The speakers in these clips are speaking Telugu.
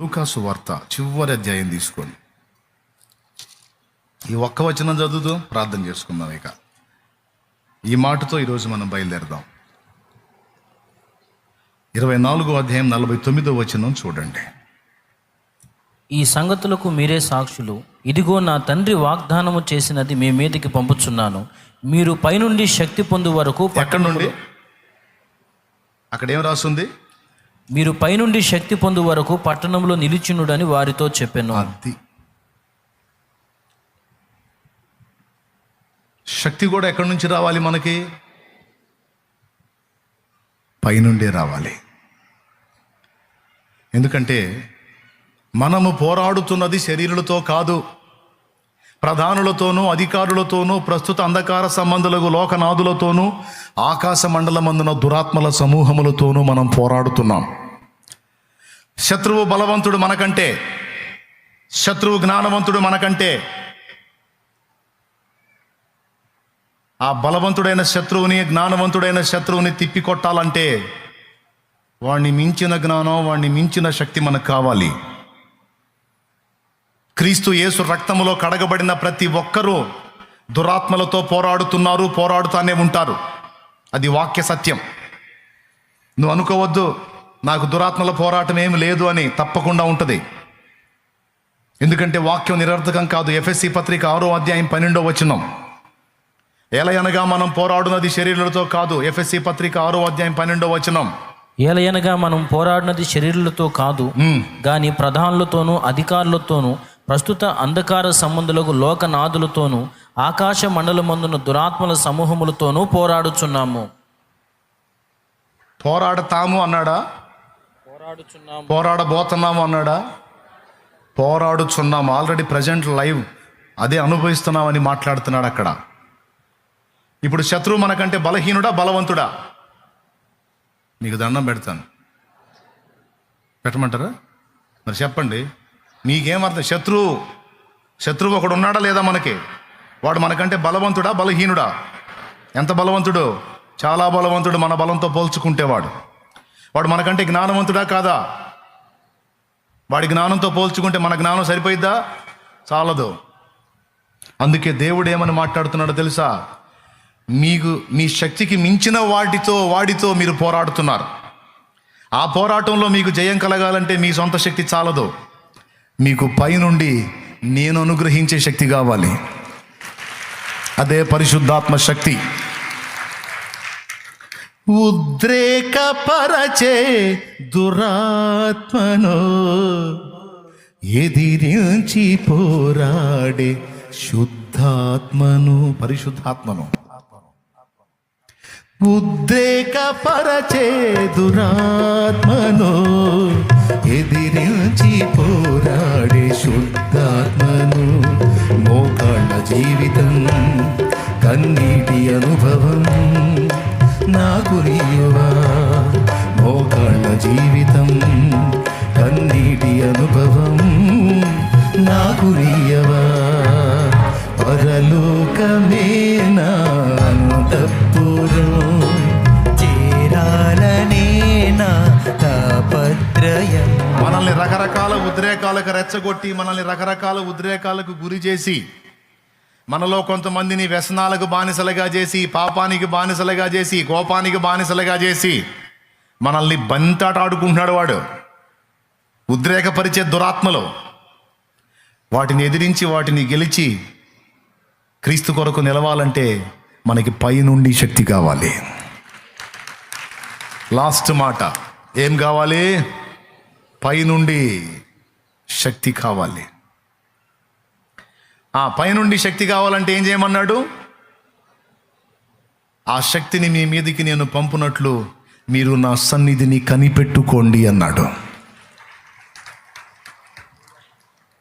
లూకాసు వార్త చివరి అధ్యాయం తీసుకోండి. ఈ ఒక్క వచనం చదువుతూ ప్రార్థన చేసుకుందాం ఇక. ఈ మాటతో ఈరోజు మనం బయలుదేరదాం. ఇరవై నాలుగో అధ్యాయం నలభై తొమ్మిదో వచనం చూడండి. ఈ సంగతులకు మీరే సాక్షులు. ఇదిగో నా తండ్రి వాగ్దానము చేసినది మీ మీదకి పంపుచున్నాను. మీరు పైనుండి శక్తి పొందు వరకు ఎక్కడి నుండి? అక్కడ ఏం రాస్తుంది మీరు పైనుండి శక్తి పొందు వరకు పట్టణంలో నిలిచినుడని వారితో చెప్పాను. అది. శక్తి కూడా ఎక్కడి నుంచి రావాలి మనకి? పైనుండే రావాలి. ఎందుకంటే మనము పోరాడుతున్నది శరీరులతో కాదు. ప్రధానులతోనూ అధికారులతోనూ ప్రస్తుత అంధకార సంబంధులకు లోకనాథులతోనూ ఆకాశ మండలమందున దురాత్మల సమూహములతోనూ మనం పోరాడుతున్నాం. శత్రువు బలవంతుడు మనకంటే శత్రువు జ్ఞానవంతుడు మనకంటే ఆ బలవంతుడైన శత్రువుని జ్ఞానవంతుడైన శత్రువుని తిప్పికొట్టాలంటే వాణ్ణి మించిన జ్ఞానం వాణ్ణి మించిన శక్తి మనకు కావాలి. క్రీస్తు యేసు రక్తములో కడగబడిన ప్రతి ఒక్కరూ దురాత్మలతో పోరాడుతున్నారు పోరాడుతానే ఉంటారు. అది వాక్య సత్యం. నువ్వు అనుకోవద్దు నాకు దురాత్మల పోరాటం ఏమి లేదు అని తప్పకుండా ఉంటుంది. ఎందుకంటే వాక్యం నిరర్థకం కాదు. ఎఫ్ఎస్సి పత్రిక ఆరో అధ్యాయం పన్నెండో వచనం. ఎలయనగా మనం పోరాడునది శరీరులతో కాదు. ఎఫ్ఎస్సి పత్రిక ఆరో అధ్యాయం పన్నెండో వచనం. ఏలయనగా మనం పోరాడినది శరీరులతో కాదు. గాని ప్రధానులతోనూ అధికారులతోనూ ప్రస్తుత అంధకార సంబంధులకు లోకనాథులతోనూ ఆకాశ మండలమందున దురాత్మల సమూహములతోనూ పోరాడుచున్నాము. పోరాడతాము అన్నాడా? పోరాడబోతున్నాము అన్నాడా? పోరాడుచున్నాము. ఆల్రెడీ ప్రజెంట్ లైవ్ అదే అనుభవిస్తున్నామని మాట్లాడుతున్నాడు అక్కడ. ఇప్పుడు శత్రువు మనకంటే బలహీనుడా బలవంతుడా? మీకు దండం పెడతాను. పెట్టమంటారా? మరి చెప్పండి. మీకేమర్థం శత్రువు శత్రువు ఒకడు ఉన్నాడా లేదా మనకి? వాడు మనకంటే బలవంతుడా బలహీనుడా? ఎంత బలవంతుడు? చాలా బలవంతుడు మన బలంతో పోల్చుకుంటే వాడు మనకంటే జ్ఞానవంతుడా కాదా? వాడి జ్ఞానంతో పోల్చుకుంటే మన జ్ఞానం సరిపోయిద్దా? చాలదు. అందుకే దేవుడు ఏమని మాట్లాడుతున్నాడో తెలుసా? మీకు మీ శక్తికి మించిన వాటితో వాడితో మీరు పోరాడుతున్నారు. ఆ పోరాటంలో మీకు జయం కలగాలంటే మీ సొంత శక్తి చాలదు. మీకు పైనుండి నేను అనుగ్రహించే శక్తి కావాలి. అదే పరిశుద్ధాత్మ శక్తి. ఉద్రేకపరచే దురాత్మను ఎదిరించి పోరాడే శుద్ధాత్మను పరిశుద్ధాత్మను. ఉద్రేకపరచే దురాత్మను నా అంతఃపురం చేరాలనే నా తాపత్రయం మనల్ని రకరకాల ఉద్రేకాలకు రెచ్చగొట్టి మనల్ని రకరకాల ఉద్రేకాలకు గురి చేసి మనలో కొంతమందిని వ్యసనాలకు బానిసలుగా చేసి పాపానికి బానిసలుగా చేసి కోపానికి బానిసలుగా చేసి మనల్ని బంతాట ఆడుకుంటున్నాడు వాడు. ఉద్రేకపరిచే దురాత్మలు. వాటిని ఎదిరించి వాటిని గెలిచి క్రీస్తు కొరకు నిలవాలంటే మనకి పైనుండి శక్తి కావాలి. లాస్ట్ మాట. ఏం కావాలి? పైనుండి శక్తి కావాలి. ఆ పైనుండి శక్తి కావాలంటే ఏం చేయమన్నాడు? ఆ శక్తిని మీ మీదికి నేను పంపునట్లు మీరు నా సన్నిధిని కనిపెట్టుకోండి అన్నాడు.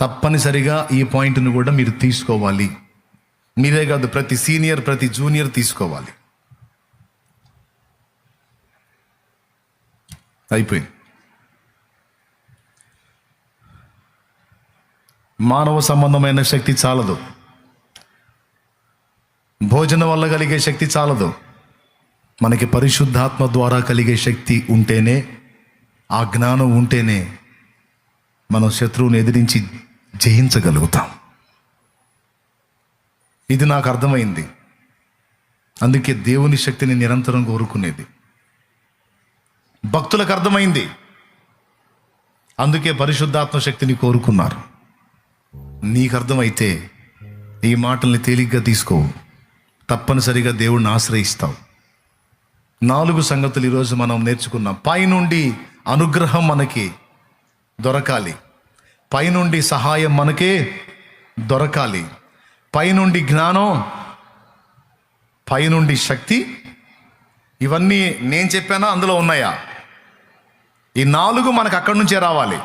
తప్పనిసరిగా ఈ పాయింట్ను కూడా మీరు తీసుకోవాలి. మీరే కాదు ప్రతి సీనియర్ ప్రతి జూనియర్ తీసుకోవాలి. అయిపోయింది. మానవ సంబంధమైన శక్తి చాలదు. భోజనం వల్ల కలిగే శక్తి చాలదు. మనకి పరిశుద్ధాత్మ ద్వారా కలిగే శక్తి ఉంటేనే ఆ జ్ఞానం ఉంటేనే మనం శత్రువుని ఎదిరించి జయించగలుగుతాం. ఇది నాకు అర్థమైంది. అందుకే దేవుని శక్తిని నిరంతరం కోరుకునేది. భక్తులకు అర్థమైంది. అందుకే పరిశుద్ధాత్మ శక్తిని కోరుకున్నారు. నీకు అర్థమైతే ఈ మాటల్ని తేలిగ్గా తీసుకో. తప్పనిసరిగా దేవుణ్ణి ఆశ్రయిస్తావు. నాలుగు సంగతులు ఈరోజు మనం నేర్చుకున్నాం. పైనుండి అనుగ్రహం మనకి దొరకాలి. పైనుండి సహాయం మనకే దొరకాలి. పైనుండి జ్ఞానం పైనుండి శక్తి ఇవన్నీ నేను చెప్పానా? అందులో ఉన్నాయా? ఈ నాలుగు మనకు అక్కడి నుంచే రావాలి.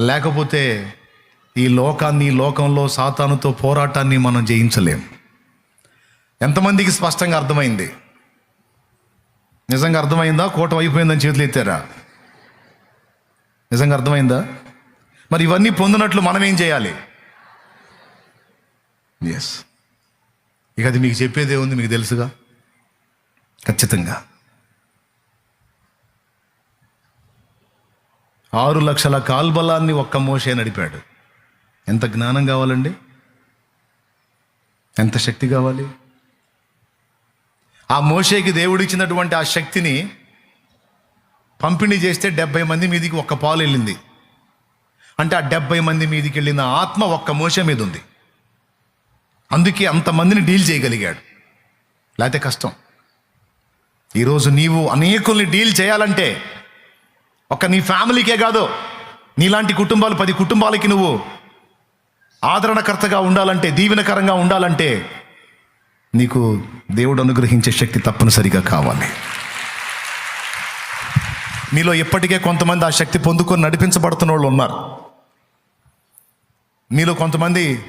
లేకపోతే ఈ లోకాన్ని లోకంలో సాతానుతో పోరాటాన్ని మనం జయించలేం. ఎంతమందికి స్పష్టంగా అర్థమైంది? నిజంగా అర్థమైందా? కూటం అయిపోయిందని చేతులు ఎత్తారా? నిజంగా అర్థమైందా? మరి ఇవన్నీ పొందినట్లు మనం ఏం చేయాలి? ఎస్ ఇక అది మీకు చెప్పేదే ఉంది మీకు తెలుసుగా? ఖచ్చితంగా. ఆరు లక్షల కాల్బలాన్ని ఒక్క మోసే నడిపాడు. ఎంత జ్ఞానం కావాలండి? ఎంత శక్తి కావాలి? ఆ మోషేకి దేవుడిచ్చినటువంటి ఆ శక్తిని పంపిణీ చేస్తే డెబ్బై మంది మీదికి ఒక్క పాలు వెళ్ళింది. అంటే ఆ డెబ్బై మంది మీదికి వెళ్ళిన ఆత్మ ఒక్క మోస మీద ఉంది అందుకే అంతమందిని డీల్ చేయగలిగాడు. లేకపోతే కష్టం. ఈరోజు నీవు అనేకుల్ని డీల్ చేయాలంటే ఒక నీ ఫ్యామిలీకే కాదు నీలాంటి కుటుంబాలు పది కుటుంబాలకి నువ్వు ఆదరణకర్తగా ఉండాలంటే దీవెనకరంగా ఉండాలంటే నీకు దేవుడు అనుగ్రహించే శక్తి తప్పనిసరిగా కావాలి. మీలో ఇప్పటికే కొంతమంది ఆ శక్తి పొందుకొని నడిపించబడుతున్న వాళ్ళు ఉన్నారు. మీలో కొంతమంది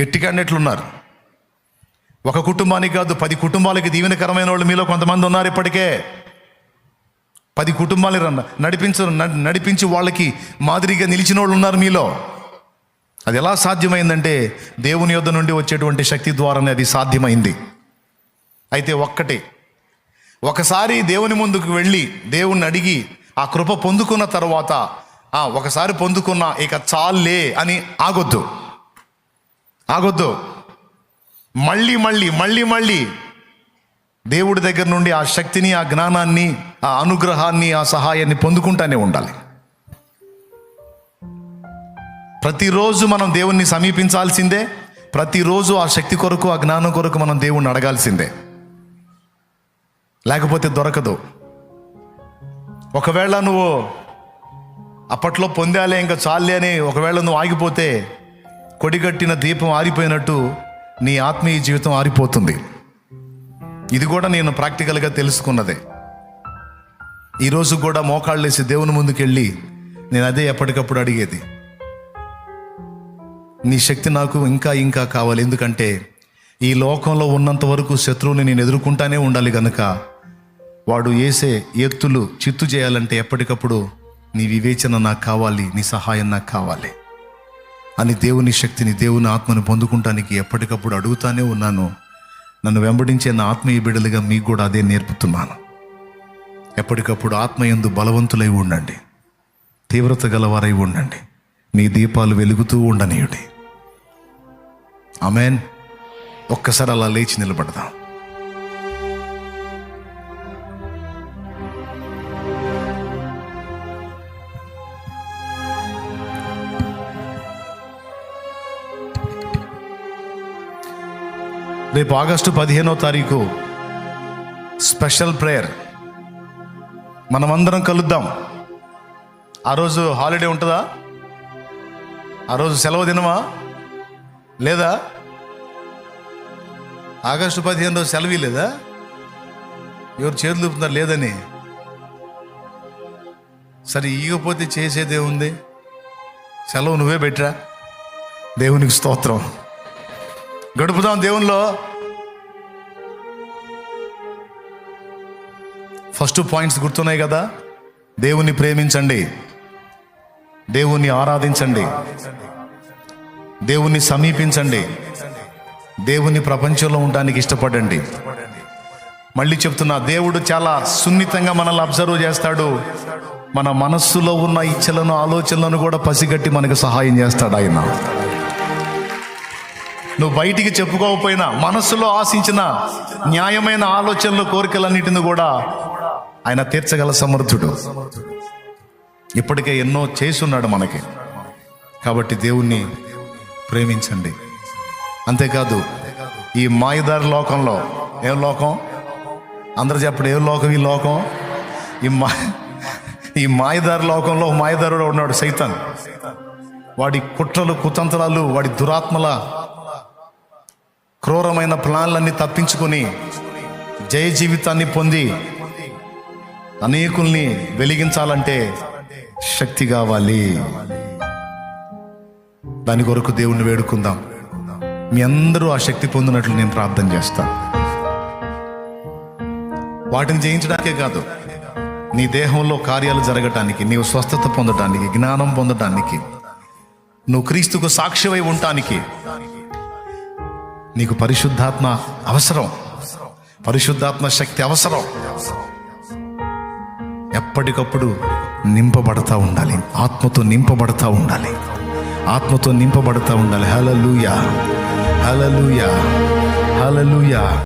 గట్టిగా అన్నట్లున్నారు. ఒక కుటుంబానికి కాదు పది కుటుంబాలకి దీవెనకరమైన వాళ్ళు మీలో కొంతమంది ఉన్నారు ఇప్పటికే. పది కుటుంబాలు రన్న నడిపించ నడిపించి వాళ్ళకి మాదిరిగా నిలిచిన వాళ్ళు ఉన్నారు మీలో. అది ఎలా సాధ్యమైందంటే దేవుని యొద్ద నుండి వచ్చేటువంటి శక్తి ద్వారానే అది సాధ్యమైంది. అయితే ఒక్కటే ఒకసారి దేవుని ముందుకు వెళ్ళి దేవుణ్ణి అడిగి ఆ కృప పొందుకున్న తర్వాత ఒకసారి పొందుకున్న ఇక చాలే అని ఆగొద్దు. ఆగొద్దు. మళ్ళీ మళ్ళీ మళ్ళీ మళ్ళీ దేవుడి దగ్గర నుండి ఆ శక్తిని ఆ జ్ఞానాన్ని ఆ అనుగ్రహాన్ని ఆ సహాయాన్ని పొందుకుంటానే ఉండాలి. ప్రతిరోజు మనం దేవుణ్ణి సమీపించాల్సిందే. ప్రతిరోజు ఆ శక్తి కొరకు ఆ జ్ఞానం కొరకు మనం దేవుణ్ణి అడగాల్సిందే. లేకపోతే దొరకదు. ఒకవేళ నువ్వు అప్పట్లో పొందాలే ఇంకా చాలే అని ఒకవేళ నువ్వు ఆగిపోతే కొడిగట్టిన దీపం ఆరిపోయినట్టు నీ ఆత్మీయ జీవితం ఆరిపోతుంది. ఇది కూడా నేను ప్రాక్టికల్గా తెలుసుకున్నదే. ఈరోజు కూడా మోకాళ్ళేసి దేవుని ముందుకెళ్ళి నేను అదే ఎప్పటికప్పుడు అడిగేది. నీ శక్తి నాకు ఇంకా ఇంకా కావాలి. ఎందుకంటే ఈ లోకంలో ఉన్నంత వరకు శత్రువుని నేను ఎదుర్కొంటానే ఉండాలి గనుక వాడు వేసే ఎత్తులు చిత్తు చేయాలంటే ఎప్పటికప్పుడు నీ వివేచన నాకు కావాలి నీ సహాయం నాకు కావాలి. అని దేవుని శక్తిని దేవుని ఆత్మను పొందుకుంటానికి ఎప్పటికప్పుడు అడుగుతానే ఉన్నాను. నన్ను వెంబడించే నా ఆత్మీయ బిడ్డలుగా మీకు కూడా అదే నేర్పుతున్నాను. ఎప్పటికప్పుడు ఆత్మయందు బలవంతులై ఉండండి. తీవ్రత గలవారై ఉండండి. మీ దీపాలు వెలుగుతూ ఉండనీయుడి. ఆమెన్. ఒక్కసారి అలా లేచి నిలబడదాం. రేపు ఆగస్టు పదిహేనో తారీఖు స్పెషల్ ప్రేయర్. మనమందరం కలుద్దాం. ఆ రోజు హాలిడే ఉంటుందా? ఆ రోజు సెలవు దినమా? లేదా? ఆగస్టు పదిహేను రోజు సెలవు లేదా ఎవరు చేతులు ఊపుతున్నారు లేదని? సరే ఇవ్వకపోతే చేసేదే ఉంది సెలవు నువ్వే పెట్టరా? దేవునికి స్తోత్రం. గడుపుదాం దేవునిలో ఫస్ట్ పాయింట్స్ గుర్తున్నాయి కదా? దేవుణ్ణి ప్రేమించండి. దేవుణ్ణి ఆరాధించండి. దేవుణ్ణి సమీపించండి. దేవుని ప్రపంచంలో ఉండడానికి ఇష్టపడండి. మళ్ళీ చెప్తున్నా దేవుడు చాలా సున్నితంగా మనల్ని అబ్జర్వ్ చేస్తాడు. మన మనస్సులో ఉన్న ఇచ్చలను ఆలోచనలను కూడా పసిగట్టి మనకు సహాయం చేస్తాడు ఆయన. నువ్వు బయటికి చెప్పుకోకపోయినా మనస్సులో ఆశించిన న్యాయమైన ఆలోచనలు కోరికలన్నిటిని కూడా ఆయన తీర్చగల సమర్థుడు. ఇప్పటికే ఎన్నో చేసున్నాడు మనకి. కాబట్టి దేవుణ్ణి ప్రేమించండి. అంతేకాదు ఈ మాయదారి లోకంలో ఏం లోకం? అందరు చెప్పడు ఏ లోకం ఈ లోకం? ఈ మా ఈ మాయదారి లోకంలో మాయదారుడు ఉన్నాడు సైతాన్. వాడి కుట్రలు కుతంత్రాలు వాడి దురాత్మల క్రూరమైన ప్లాన్లన్నీ తప్పించుకొని జయ జీవితాన్ని పొంది అనేకుల్ని వెలిగించాలంటే శక్తి కావాలి. దాని కొరకు దేవుణ్ణి వేడుకుందాం. మీ అందరూ ఆ శక్తి పొందినట్లు నేను ప్రార్థన చేస్తాను వాటిని జయించడానికే కాదు నీ దేహంలో కార్యాలు జరగటానికి నీవు స్వస్థత పొందటానికి జ్ఞానం పొందటానికి నువ్వు క్రీస్తుకు సాక్షివై ఉండటానికి నీకు పరిశుద్ధాత్మ అవసరం. పరిశుద్ధాత్మ శక్తి అవసరం. ఎప్పటికప్పుడు నింపబడతా ఉండాలి. ఆత్మతో నింపబడతా ఉండాలి. ఆత్మతో నింపబడతా ఉండాలి. హలలుయా హలలుయా హలలుయా